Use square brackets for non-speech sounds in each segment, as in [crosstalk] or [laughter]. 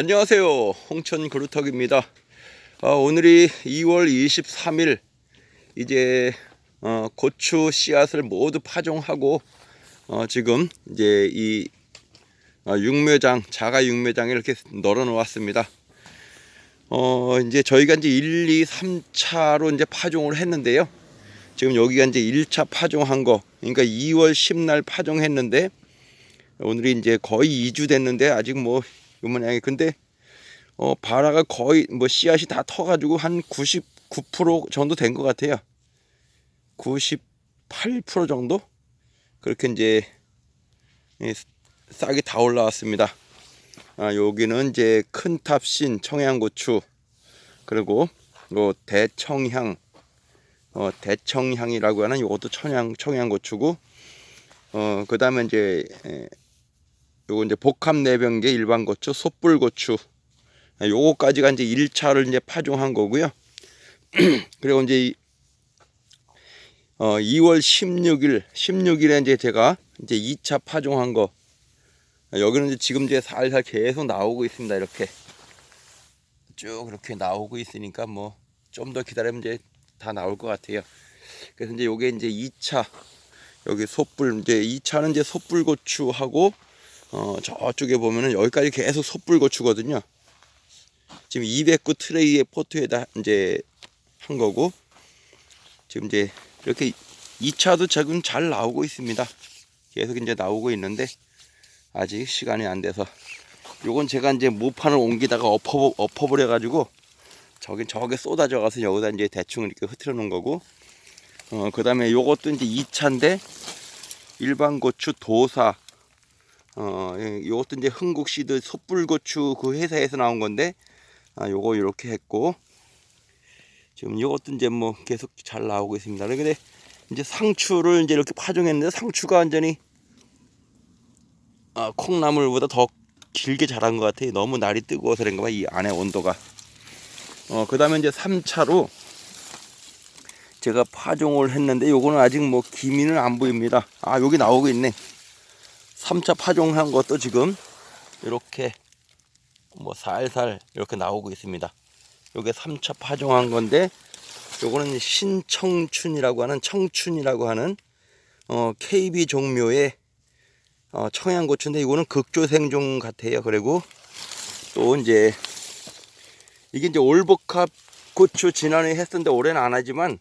안녕하세요. 홍천 그루터기입니다. 아, 오늘이 2월 23일 이제 어, 고추 씨앗을 모두 파종하고 어, 지금 이제 이 어, 육묘장 자가 육묘장에 이렇게 널어 놓았습니다. 어, 이제 저희가 이제 1, 2, 3차로 이제 파종을 했는데요. 지금 여기가 이제 1차 파종한 거, 그러니까 2월 10날 파종했는데 오늘이 이제 거의 2주 됐는데 아직 뭐 요 모양이 근데 어 바라가 거의 뭐 씨앗이 다 터가지고 한 99% 정도 된 것 같아요. 98% 정도 그렇게 이제 예, 싹이 다 올라왔습니다. 아 여기는 이제 큰 탑신 청양고추 그리고 요 대청향 어 대청향이라고 하는 요것도 청양 청양고추고 어 그다음에 이제 에, 요거 이제 복합 내병계 일반 고추, 솥불 고추. 요거까지가 이제 1차를 이제 파종한 거고요. [clears throat] 그리고 이제 이, 어 2월 16일, 16일에 이제 제가 이제 2차 파종한 거. 여기는 이제 지금 이제 살살 계속 나오고 있습니다. 이렇게 쭉 이렇게 나오고 있으니까 뭐 좀 더 기다리면 이제 다 나올 것 같아요. 그래서 이제 요게 이제 2차 여기 솥불 이제 2차는 이제 솥불 고추하고 어, 저쪽에 보면은 여기까지 계속 솥불고추거든요. 지금 209 트레이의 포트에다 이제 한 거고 지금 이제 이렇게 2차도 지금 잘 나오고 있습니다. 계속 이제 나오고 있는데 아직 시간이 안 돼서 요건 제가 이제 모판을 옮기다가 엎어 엎어버려 가지고 저기 저게 쏟아져 가서 여기다 이제 대충 이렇게 흐트려 놓은 거고 어 그다음에 요것도 이제 2차인데 일반 고추 도사 어, 예, 요것도 이제 흥국시드 솥불고추 그 회사에서 나온 건데, 아, 요거 이렇게 했고, 지금 요것도 이제 뭐 계속 잘 나오고 있습니다. 근데 이제 상추를 이제 이렇게 파종했는데 상추가 완전히, 아, 콩나물보다 더 길게 자란 것 같아요. 너무 날이 뜨거워서 그런가 봐, 이 안에 온도가. 어, 그 다음에 이제 3차로 제가 파종을 했는데 요거는 아직 뭐 기미는 안 보입니다. 아, 여기 나오고 있네. 3차 파종한 것도 지금 이렇게 뭐 살살 이렇게 나오고 있습니다. 요게 3차 파종한 건데 요거는 신청춘이라고 하는 청춘이라고 하는 어 KB 종묘의 어 청양고추인데 이거는 극조생종 같아요. 그리고 또 이제 이게 이제 올복합 고추 지난해 했었는데 올해는 안 하지만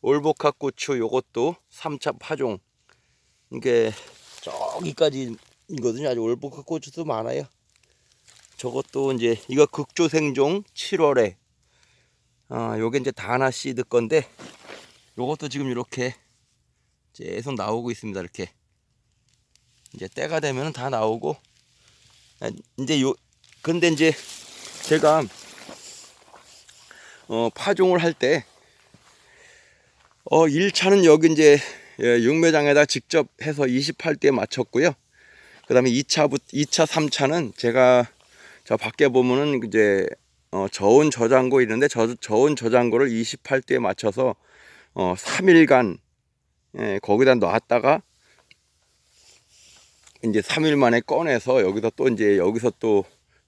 올복합 고추 요것도 3차 파종 이게 저기까지이거든요. 아주 올복합 고추도 많아요. 저것도 이제 이거 극조 생종 7월에 아 요게 이제 다나 씨드 건데 요것도 지금 이렇게 계속 나오고 있습니다. 이렇게 이제 때가 되면 다 나오고 아, 이제 요 근데 이제 제가 어 파종을 할 때 어 1차는 여기 이제 예, 육매장에다 직접 해서 28대에 맞췄고요. 그 다음에 2차, 2차, 3차는 제가 저 밖에 보면은 이제 어, 저온 저장고 있는데 저, 저온 저장고를 28대에 맞춰서 어, 3일간 예, 거기다 놨다가 이제 3일 만에 꺼내서 여기서 또 이제 여기서 또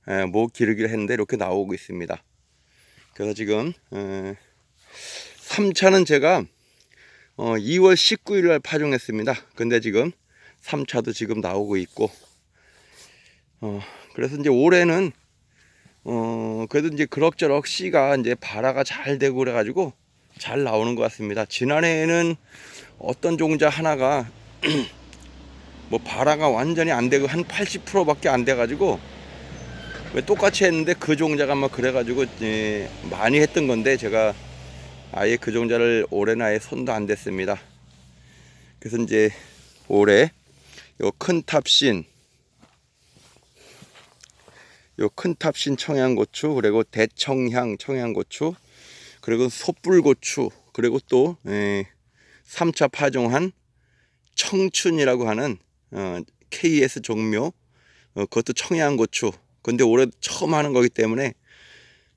예, 목 기르기를 했는데 이렇게 나오고 있습니다. 그래서 지금 예, 3차는 제가 어, 2월 19일 날 파종했습니다. 근데 지금 3차도 지금 나오고 있고, 어, 그래서 이제 올해는, 어, 그래도 이제 그럭저럭 씨가 이제 발화가 잘 되고 그래가지고 잘 나오는 것 같습니다. 지난해에는 어떤 종자 하나가 [clears throat] 뭐 발화가 완전히 안 되고 한 80%밖에 안 돼가지고 왜 똑같이 했는데 그 종자가 막 그래가지고 예, 많이 했던 건데 제가 아예 그 종자를 올해는 아예 손도 안 댔습니다. 그래서 이제 올해 요 큰 탑신 요 큰 탑신 청양고추 그리고 대청향 청양고추 그리고 솥불고추 그리고 또 에, 3차 파종한 청춘이라고 하는 어, KS 종묘 어, 그것도 청양고추 근데 올해 처음 하는 거기 때문에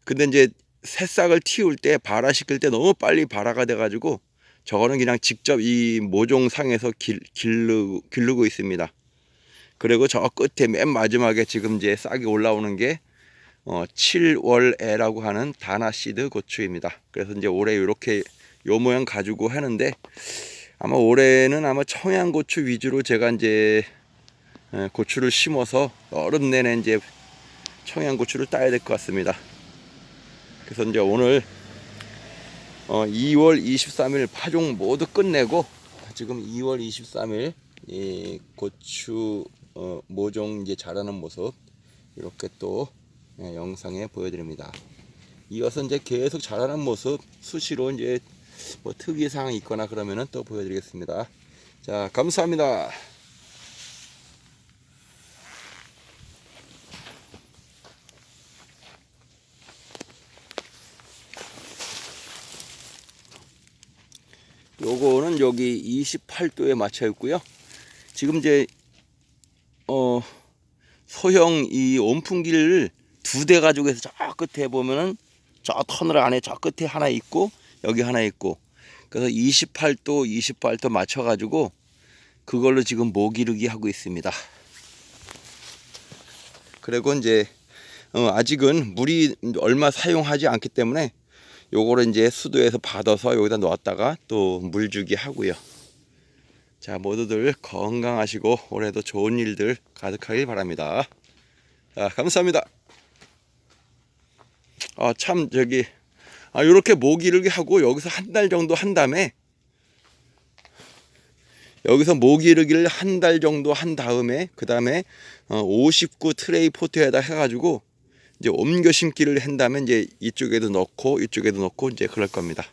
근데 이제 새싹을 틔울 때 발화시킬 때 너무 빨리 발화가 돼가지고 저거는 그냥 직접 이 모종상에서 길, 길르, 길르고 있습니다. 그리고 저 끝에 맨 마지막에 지금 이제 싹이 올라오는 게 어, 7월애라고 하는 다나시드 고추입니다. 그래서 이제 올해 이렇게 요 모양 가지고 하는데 아마 올해는 아마 청양고추 위주로 제가 이제 에, 고추를 심어서 여름 내내 이제 청양고추를 따야 될 것 같습니다. 그래서 이제 오늘 어, 2월 23일 파종 모두 끝내고 지금 2월 23일 이 고추 어, 모종 이제 자라는 모습 이렇게 또 예, 영상에 보여드립니다. 이어서 이제 계속 자라는 모습 수시로 이제 뭐 특이 사항이 있거나 그러면은 또 보여드리겠습니다. 자, 감사합니다. 요거는 여기 28도에 맞춰 있고요. 지금 이제 어 소형 이 온풍기를 두 대 가지고 해서 저 끝에 보면은 저 터널 안에 저 끝에 하나 있고 여기 하나 있고 그래서 28도 28도 맞춰 가지고 그걸로 지금 모기르기 하고 있습니다. 그리고 이제 어, 아직은 물이 얼마 사용하지 않기 때문에 요거를 이제 수도에서 받아서 여기다 넣었다가 또 물 주기 하고요. 자, 모두들 건강하시고 올해도 좋은 일들 가득하길 바랍니다. 자, 감사합니다. 아, 참 저기 아, 요렇게 모기르기 하고 여기서 한 달 정도 한 다음에 여기서 모기르기를 한 달 정도 한 다음에 그 다음에 어, 59 트레이 포트에다 해가지고 이제 옮겨 심기를 한 다음에 이제 이쪽에도 넣고 이쪽에도 넣고 이제 그럴 겁니다.